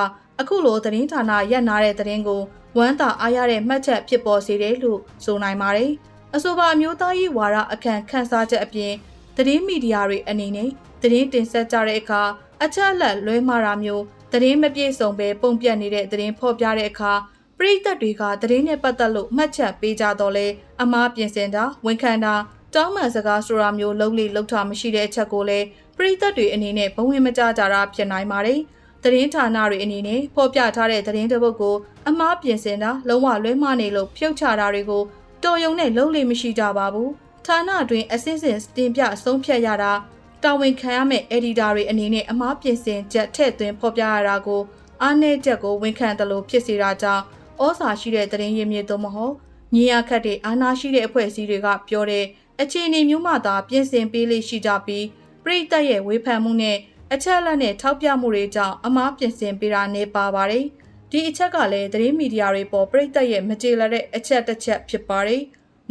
အခုလိုသတင်းဌာနရက်နာတဲ့သတင်းကိုဝမ်းသာအားရတဲ့မှတ်ချက်ဖြစ်ပေါ်စေတယ်လို့ဆိုနိုင်ပါတယ်။အဆိုပါအမျိုးသားရေးဝါဒအခန့်ခန်းစားချက်အပြင် သတင်းမီဒီယာတွေအနေနဲ့သတင်းတင်ဆက်ကြတဲ့အခါအချက်အလက်လွဲမှားတာမျိုးသတင်းမပြည့်စုံပဲပုံပြတ်နေတဲ့သတင်းဖော်ပြတဲ့အခါပရိသတ်တွေကသတင်းနဲ့ပတ်သက်လို့မှတ်ချက်ပေးကြတော့လဲအမားပြင်ဆင်တာဝန်ခံတာတောင်းပန်စကားဆိုတာမျိုးလုံးလေလောက်တာမရှိတဲ့အချက်ကိုလည်းပြည်သက်တွေအနေနဲ့ဘဝင်မကြကြတာဖြစ်နိုင်ပါတယ်။သတင်းဌာနတွေအနေနဲ့ဖော်ပြထားတဲ့သတင်းတစ်ပုဒ်ကိုအမားပြင်ဆင်တာလုံးဝလွဲမှားနေလို့ဖြုတ်ချတာတွေကိုတော်ယုံနဲ့လုံးလေမရှိကြပါဘူး။ ဌာနတွင်အစစ်စစ်တင်ပြအဆုံးဖြတ်ရတာတာဝန်ခံရမယ့် editor တွေအနေနဲ့အမားပြင်ဆင်ချက်ထည့်သွင်းဖော်ပြရတာကိုအားနည်းချက်ကိုဝန်ခံတယ်လို့ဖြစ်စေတာကြောင့်ဩစာရှိတဲ့သတင်းရင်းမြစ်သို့မဟုတ်ညီရခတ်တဲ့အာဏာရှိတဲ့အဖွဲ့အစည်းတွေကပြောတဲ့အခြေအနေမျိုးမှသာပြင်ဆင်ပေးလေးရှိကြပြီးပြည်သက်ရဲ့ဝေဖန်မှုနဲ့အချက်အလက်နဲ့ထောက်ပြမှုတွေကြောင့်အမားပြင်ဆင်ပေးတာနေပါပါတယ်ဒီအချက်ကလည်းသတင်းမီဒီယာတွေပေါ်ပြည်သက်ရဲ့မကြေလတဲ့အချက်တစ်ချက်ဖြစ်ပါတယ်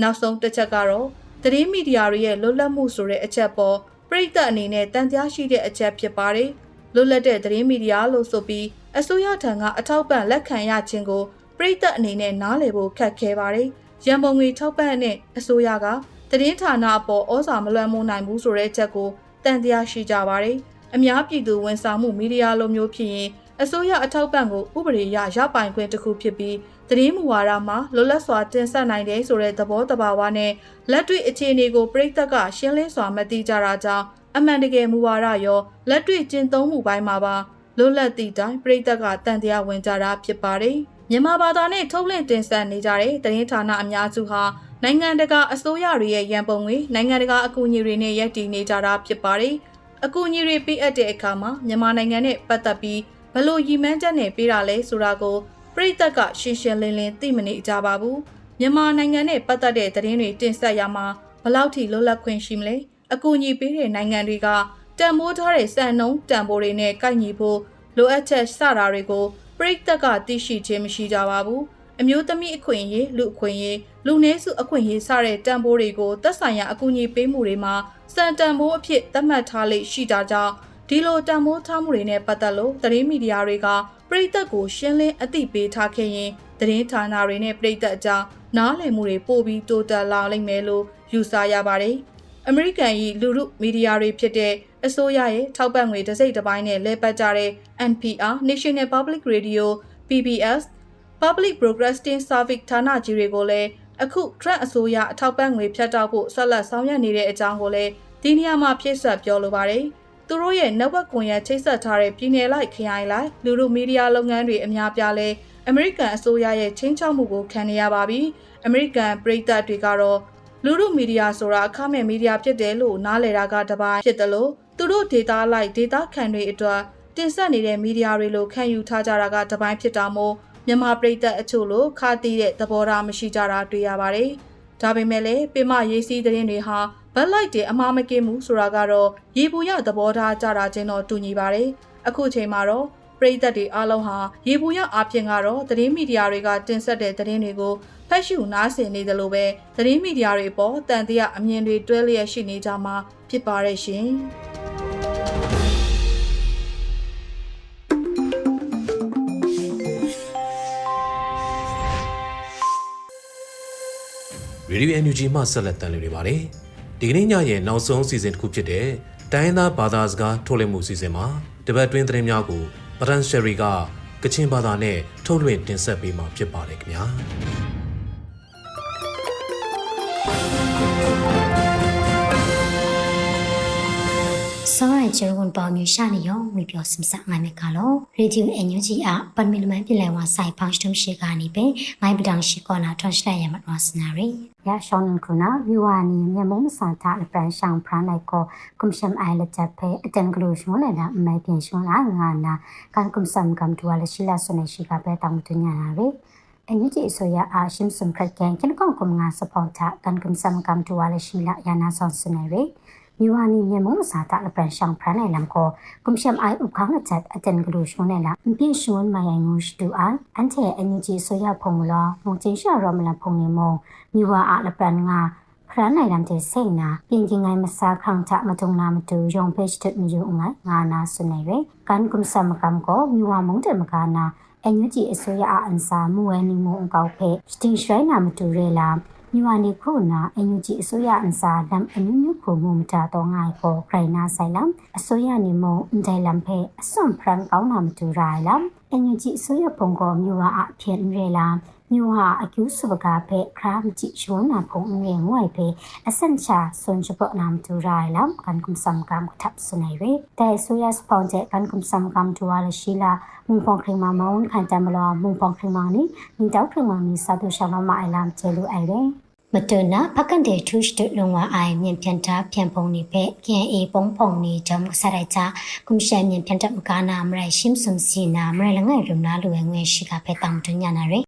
နောက်ဆုံးတစ်ချက်ကတော့ သတင်းမီဒီယာတွေရဲ့လွတ်လပ်မှုဆိုတဲ့အချက်ပေါ်ပြည်သက်အနေနဲ့တန်တရားရှိတဲ့အချက်ဖြစ်ပါတယ်လွတ်လပ်တဲ့သတင်းမီဒီယာလို့ဆိုပြီးအစိုးရထံကအထောက်ပံ့လက်ခံရခြင်းကိုပြည်သက်အနေနဲ့နားလည်ဖို့ခက်ခဲပါတယ်ရန်ပုံငွေထောက်ပံ့တဲ့အစိုးရကသတင်းဌာနအပေါ်ဩဇာမလွှမ်းမိုးနိုင်ဘူးဆိုတဲ့ချက်ကိုတန်တရားရှိကြပါတယ်။အများပြည်သူဝန်ဆောင်မှုမီဒီယာလိုမျိုးဖြစ်ရင်အစိုးရအထောက်ပံ့ကိုဥပဒေအရရပိုင်ခွင့်တစ်ခုဖြစ်ပြီး သတင်းမူဝါဒမှာလွတ်လပ်စွာတင်ဆက်နိုင်တယ်ဆိုတဲ့သဘောတဘာဝနဲ့လက်တွေ့အခြေအနေကိုပြည်သက်ကရှင်းလင်းစွာမသိကြတာကြောင့်အမှန်တကယ်မူဝါဒရောလက်တွေ့ကျင့်သုံးမှုပိုင်းမှာပါလွတ်လပ်သည့်တိုင်းပြည်သက်ကတန်တရားဝင်ကြတာဖြစ်ပါတယ်။မြန်မာဘာသာနဲ့ထုတ်လွှင့်တင်ဆက်နေကြတဲ့သတင်းဌာနအများစုဟာနိုင်ငံတကာအစိုးရတွေရဲ့ရန်ပုံငွေနိုင်ငံတကာအကူအညီတွေနဲ့ရပ်တည်နေကြတာဖြစ်ပါတယ်။အကူအညီတွေပေးအပ်တဲ့အခါမှာမြန်မာနိုင်ငံနဲ့ပတ်သက်ပြီးဘလို့ရည်မှန်းချက်နဲ့ပေးတာလဲဆိုတာကို ပြည်သက်ကရှင်းရှင်းလင်းလင်းသိမနေကြပါဘူး။မြန်မာနိုင်ငံနဲ့ပတ်သက်တဲ့သတင်းတွေတင်ဆက်ရမှာဘလောက်ထိလွတ်လပ်ခွင့်ရှိမလဲ။အကူအညီပေးတဲ့နိုင်ငံတွေကတန်ဖိုးထားတဲ့စံနှုန်းတန်ဖိုးတွေနဲ့ကိုက်ညီဖို့လိုအပ်ချက်စတာတွေကိုပြည်သက်ကသိရှိခြင်းမရှိကြပါဘူး။အမျိုးသမီးအခွင့်အရေးလူအခွင့်အရေးလူနည်းစုအခွင့်အရေးစတဲ့တန်ဖိုးတွေကိုသက်ဆိုင်ရာအကူအညီပေးမှုတွေမှာစံတန်ဖိုးအဖြစ်သတ်မှတ်ထားလေရှိတာကြောင့်ဒီလိုတန်ဖိုးထားမှုတွေနဲ့ပတ်သက်လို့သတင်းမီဒီယာတွေက ပြည်သက်ကိုရှင်းလင်းအသိပေးထားခဲ့ရင်သတင်းဌာနတွေနဲ့ပြည်သက်အကြားနားလည်မှုတွေပိုပြီးတိုးတက်လာလိမ့်မယ်လို့ယူဆရပါတယ်။အမေရိကန်၏လူမှုမီဒီယာတွေဖြစ်တဲ့အစိုးရရဲ့ထောက်ပံ့ငွေတစ်စိတ်တစ်ပိုင်းနဲ့လဲပတ်ကြတဲ့ NPR National Public Radio PBS Public Broadcasting Service ဌာနကြီးတွေကိုလည်းအခု Trump အစိုးရအထောက်ပံ့ငွေဖြတ်တောက်ဖို့ဆက်လက်ဆောင်ရွက်နေတဲ့အကြောင်းကိုလည်းဒီနေရာမှာဖြည့်ဆွတ်ပြောလိုပါတယ်။ သူတို့ရဲ့ network ကွန်ရက်ချိတ်ဆက်ထားတဲ့ပြည်내လိုက်ခရိုင်လိုက်လူမှုမီဒီယာလုပ်ငန်းတွေအများပြားလဲအမေရိကန်အစိုးရရဲ့ချင်းချောက်မှုကိုခံနေရပါပြီ။အမေရိကန်ပြည်သက်တွေကတော့လူမှုမီဒီယာဆိုတာအခမဲ့မီဒီယာဖြစ်တယ်လို့နားလည်တာကတပိုင်းဖြစ်တယ်လို့သူတို့ data လိုက် data ခံတွေအတွက်တင်ဆက်နေတဲ့မီဒီယာတွေလိုခံယူထားကြတာကတပိုင်းဖြစ်တာမို့မြန်မာပြည်သက်အချို့လိုခါတီးတဲ့သဘောထားမရှိကြတာတွေ့ရပါတယ်။ဒါပေမဲ့လည်းပင်မရေးစည်းသတင်းတွေဟာ ဘက်လိုက်တဲ့အမားမကင်းမှုဆိုတာကတော့ရေပူရသဘောထားကြတာချင်းတော့တူညီပါတယ်။အခုချိန်မှာတော့ပြည်သက်တွေအားလုံးဟာရေပူရအပြင်ကတော့သတင်းမီဒီယာတွေကတင်ဆက်တဲ့သတင်းတွေကိုဖတ်ရှုနားဆင်နေတယ်လို့ပဲသတင်းမီဒီယာတွေပေါ်တန်တရားအမြင်တွေတွဲလျက်ရှိနေကြမှာဖြစ်ပါရဲ့ရှင်။ Radio NUG မှဆက်လက်တင်နေပါတယ်။ ဒီကနေ့ညရဲ့နောက်ဆုံးစီစဉ်တစ်ခုဖြစ်တဲ့တိုင်းသားဘာသာစကားထုတ်လွှင့်မှုစီစဉ်မှာတပတ်တွင်းသတင်းများကိုပရန်ရှယ်ရီကကချင်ဘာသာနဲ့ထုတ်လွှင့်တင်ဆက်ပေးမှာဖြစ်ပါတယ်ခင်ဗျာ။ စောရကျရုံပေါမြရှာနေရောဝေပြောစမစငိုင်းမကလောရေဒီယိုအန်ယူဂျီအပတ်မီလမန်ပြလဲဝဆိုင်ဖောင်းစတုံရှိကနေပဲငိုင်းပတောင်ရှိကောနာထွန်ရှလိုက်ရမှာဝစနာရီရရှောင်းခုနာမြဝနီမြမုံစာတာအပန်ရှောင်းဖရန်လိုက်ကိုကွန်ရှမ်အိုင်လက်ချက်ဖဲအတန်ဂလိုရှွန်နဲ့အမိုင်ပြင်ရှွန်လာငါနာကန်ကွန်ဆမ်ကမ်တူဝါလရှိလာဆွနေရှိကပဲတောင်းတညာနာရီအန်ယူဂျီဆိုရအာရှမ်စမ်ခက်ကန်ကန်ကွန်ကွန်ငါစပေါ်တာကန်ကွန်ဆမ်ကမ်တူဝါလရှိလာယာနာဆွန်စနေရီ မြဝနီမြမုံစာတာလပန်ရှောင်းဖရန်လိုက်လမ်ကိုကွန်ရှမ်အိုင်ဥခေါင်းလက်ချက်အတန်ဂလိုရှွန်နဲ့လာအပြည့်ရှွန်မိုင်ယိုင်ငုရှ်တူအိုင်အန်တီအန်ယူဂျီဆိုရဖုံလာမုံချင်းရှာရောမလာဖုံနေမုံမြဝအာလပန်ငါဖရန်နိုင်လမ်တဲ့စိတ်နာပြင်ကျင်ငိုင်းမစားခေါင်ချမတုံနာမတူယုံဖေ့တ်မြူငိုင်းငါနာဆွနေရကန်ကွန်ဆမ်ကမ်ကိုမြဝမုံတဲ့မကနာအန်ယူဂျီအစိုးရအန်စာမူဝဲနီမုံအကောက်ဖေစတင်ရွှဲနာမတူရဲလား မြဝနီခုနာအန်ယူဂျီအစိုးရအန်စာလမ်အမျိုးမျိုးခုမှုမတာတော့ငိုင်ကိုခရိုင်နာဆိုင်လမ်အစိုးရနီမုံအန်တိုင်လမ်ဖေအစွန်ဖရန်ကောင်းနာမတူရိုင်လမ်အန်ယူဂျီအစိုးရပုံကောမြို့ဟာအဖြစ်ရဲလာမြို့ဟာအကျူးစပကားပဲခရာမဂျီရှွန်နာပုံငယ်ငွေပဲအစန်ချာဆွန်ချပနမ်တူရိုင်လမ်ကန်ကုမ်စမ်ကမ်ကထပ်စနေရဲတဲ့ဆိုရစပွန်တဲ့ကန်ကုမ်စမ်ကမ်တူဝါလရှိလာမုန်ဖောင်ခရင်မမောင်းခိုင်တမလောမုန်ဖောင်ခရင်မနီနီတောက်ခရင်မနီစာတူရှာလမအိုင်လမ်ကျဲလူအိုင်ရဲ မတနာဖကန်တဲ့ထူးရှ်လုံဝအိုင်မြင်ပြန်တာပြန်ပုံနေပဲ KA ပုံပုံနေဂျမ်ဆရိုက်ချာကွန်ရှင်မြင်ပြန်တမကနာမရိုင်ရှင်းစုံစီနာမရိုင်လငယ်ရုံနာလူငယ်ရှိကဖဲတောင်တညာနာရဲ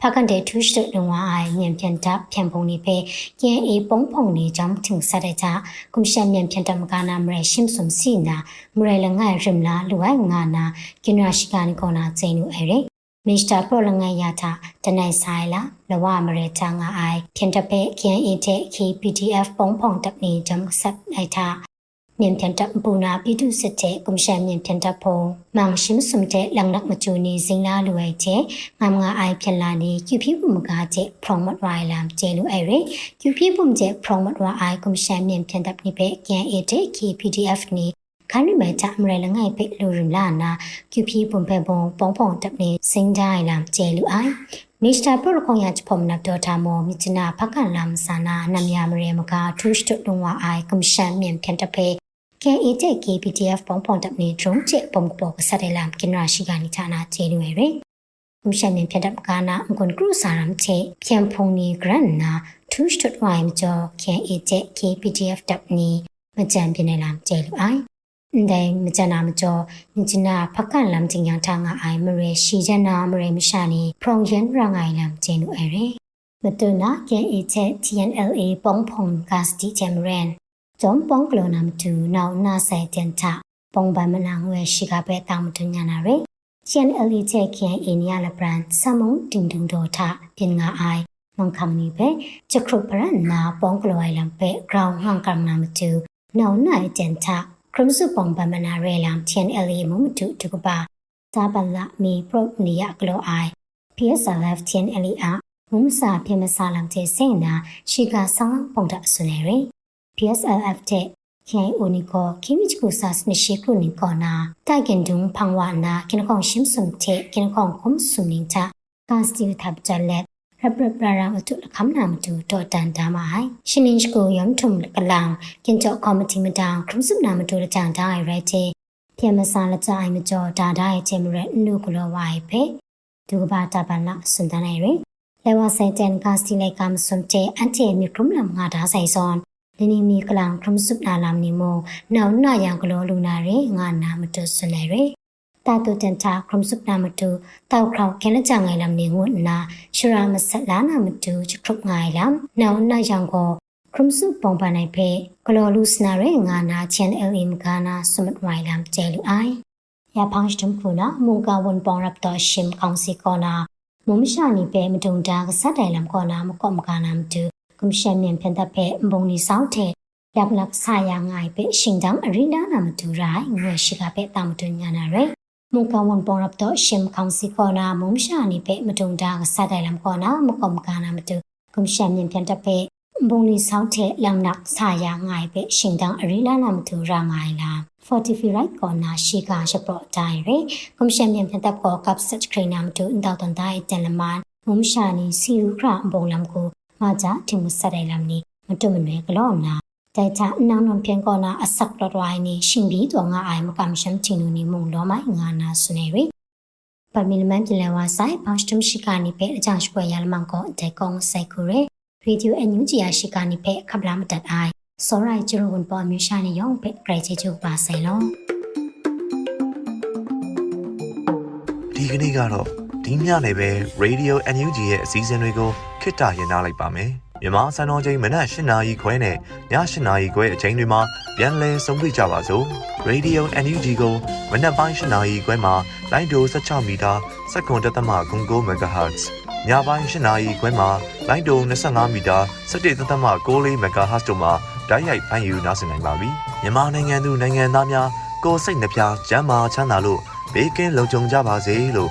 ဖကန်တဲ့ထူးရှ်လုံဝအိုင်မြင်ပြန်တာပြန်ပုံနေပဲ KA ပုံပုံနေဂျမ်တင်ဆရိုက်ချာကွန်ရှင်မြင်ပြန်တမကနာမရိုင်ရှင်းစုံစီနာမရိုင်လငယ်ရုံနာလူဝငါနာကင်ရာရှိကန်ကောနာကျင်းလူအဲရဲ မစ္စတာပရိုလငယ်ရတာတနိုင်ဆိုင်လာလဝမရချာငါအိုင်ဖြန်တပဲခင်းအင်းတဲ့ခီ PDF ပုံဖုံတပ်နေဂျမ်ဆက်လိုက်တာမြင်ပြန်တပ်ပူနာပြည်သူစစ်တဲ့ကွန်ရှင်မြင်ပြန်တပ်ဖို့မောင်ရှိမစုံတဲ့လန်နက်မချူနေစိန်လာလူဝဲတဲ့ငမ်ငါအိုင်ပြန်လာနေကျူပြမှုမကားတဲ့ from what right lam ကျဲလူအဲရကျူပြမှုတဲ့ from what right ကွန်ရှင်မြင်ပြန်တပ်နေပဲကန်အင်းတဲ့ခီ PDF နေ ခန်းရမဲချအမရလငယ်ပိလူရလာနာကျူပြပုံဖဲပုံပုံဖုံတပ်နေစိန်တိုင်းလမ်ကျဲလူအိုင်မစ္စတာပရိုကွန်ယာချဖုံနပ်တော်တာမောမြချနာဖကန်လမ်ဆာနာနမယမရေမကာထူးရှ်တုံဝအိုင်ကွန်ရှင်မြင်ပြန်တပ်ဖေကေအီတဲ့ KPTF ပုံပုံတပ်နေဒရုန်းချေပုံပေါ်ကဆက်တယ်လမ်ကင်ရာရှိကနိချာနာကျေလူရယ်ကွန်ရှင်မြင်ပြန်တပ်ကာနာအကွန်ကရုစာရမ်ချေပြန်ဖုန်နီဂရန်နာထူးရှ်တုဝိုင်မကျော် KE တဲ့ KPTF တပ်နေမကြံပြနေလမ်ကျေလူအိုင် ဒိုင်မကြနာမကျော်မြချနာဖကန်လမ်တင်ယန်ထာငါအိုင်မရေရှိချနာမရေမရှာနီဖရုံယန်ရငိုင်လမ်ကျင်းလူအဲရမတနာကေအချက် TNLA ပုံဖုံဂတ်တီချမ်ရန်ဂျုံပုံကလောနမ်တူနောက်နာဆိုင်တန်ချပုံပမနာငွေရှိကပဲတာမတူညာနာရ TNLA ချက်ခင်အင်းရလဘရန်ဆမုံတင်တုံတော်ထပြင်ငါအိုင်မန်ခမ်နီပဲချခရုပရနာပုံကလောအိုင်လမ်ပဲ ground ဟန်ကမ်နာမတူနောက်နိုင်တန်ချครุม สุปองบามนาเรลามเทียนเอลีมุมตุตุกบาซาบัลละมีโปรนิยกโลไอ PSLF เทียนเอลีอามุมสาเพียมสาลัมเจเซนาชิกาสังปองดะสุเนเร PSLF เจခိုင်အိုနီကိုခိမိချကူဆာစနရှိခုနီကောနာတိုင်ကန်ဒုံဖန်ဝနာကိနကောင်ရှင်းစုံတေကိနကောင်ခုံစုံနင်းချကန်စတီထပ်ကြလက် ရပရပရာမတုခမ်နာမတုတော့တန်တာမဟိုင်ရှင်င်းကိုယမ်ထုံကလောင်ကင်ကြောကော်မတီမတောင်ခရုစုနာမတုတကြန်တာရဲတဲ့ပြမစားလကြအိုင်မကျော်ဒါဒါရဲ့ချေမရနုကလောဝိုင်ဖေဒုကဘာတာပနာစွန်တနိုင်ရဲလေဝဆိုင်တန်ကစတီလိုက်ကမ်စွန်တဲ့အန်တီမီကရုမလမ်ငါဒါဆိုင်စွန်လင်းနီမီကလောင်ခရုစုနာလမ်နီမိုနောက်နာယံကလောလူနာရဲငါနာမတုစွန်နေရဲ တာတုတန်တာခရမ်စုပနာမတူတောက်ခေါခဲလကြငိုင်လမ်နေငွနာရှရာမဆက်လာနာမတူချခရုငိုင်လမ်နောက်နာယောင်ကိုခရမ်စုပုံပနိုင်ဖေကလောလူစနာရဲငါနာချန်အယ်အမ်ဂါနာစမတ်ဝိုင်လမ်ကျဲလူအိုင်ရဖောင်းစတမ်ခုနာမုန်ကဝန်ပောင်ရပ်တော်ရှင်ကောင်စီကောနာမုံမရှာနေပဲမတုံတာကဆက်တိုင်လမ်ကောနာမကောမကနာမတူကွန်ရှင်မြန်ဖန်တပ်ပဲဘုံနီဆောင်တဲ့လက်လက်ဆာယာငိုင်ပဲရှင်တန်းအရီနာနာမတူရိုင်းငွေရှိကပဲတာမတူညာနာရဲ မုန်ကဝန်ပေါ်ရပ်တော့ရှင်ကောင်စီကောနာမုံရှာနေပဲမတုံတာကစားတိုင်လမ်ကောနာမကောမကနာမတူကွန်ရှင်မြင်ပြန်တက်ပဲဘုံလီဆောက်တဲ့လမ်နက်ဆာယာငိုင်ပဲရှင်တန်းအရီလာနာမတူရာငိုင်လာ45 right corner ရှိကရှပတော့တိုင်းရကွန်ရှင်မြင်ပြန်တက်ကောကပ်ဆက်ခရနာမတူအန်တောက်တန်တိုင်းတန်လမန်မုံရှာနေစီရူခရဘုံလမ်ကိုမာကြတင်မဆက်တိုင်လမ်နီမတုမနွယ်ကလောနာ တိုင်ချာနောင်နံပြန်ကောနာအစက်တော်ဝိုင်းနေရှင်ပြီးတော့ငါအိုင်မကမ်ရှမ်ချင်းနူနီမုံလောမိုင်ငါနာဆုနေရီပမီလမန်ပြလဲဝါဆိုင်ဘောင်းစတမ်ရှိကနိပဲအကြောင်းရှိပွဲရလမန်ကောဒေကောင်းဆိုင်ကူရဲရေဒီယိုအန်ယူဂျီယာရှိကနိပဲခပလာမတတ်အိုင်စောရိုင်ကျရဝန်ပေါ်မြရှာနေယောင်ပဲဂရိတ်ချေချူပါဆိုင်လောဒီကနေ့ကတော့ဒီညနေပဲ Radio NUG ရဲ့အစည်းအဝေးတွေကိုခਿੱတရနာလိုက်ပါမယ် မြန်မာစံတော်ချိန်မနက်၈နာရီခွဲနဲ့ည၈နာရီခွဲအချိန်တွေမှာပြန်လည်ဆုံးဖြတ်ကြပါစို့ Radio NUG ကိုမနက်ပိုင်း၈နာရီခွဲမှာလိုင်းဒို16မီတာ7.9 MHz ညပိုင်း၈နာရီခွဲမှာလိုင်းဒို25မီတာ17.6 MHz တို့မှာဓာတ်ရိုက်ဖမ်းယူနားဆင်နိုင်ပါပြီမြန်မာနိုင်ငံသူနိုင်ငံသားများကိုယ်စိတ်နှပြကျန်းမာချမ်းသာလို့ဘေးကင်းလုံခြုံကြပါစေလို့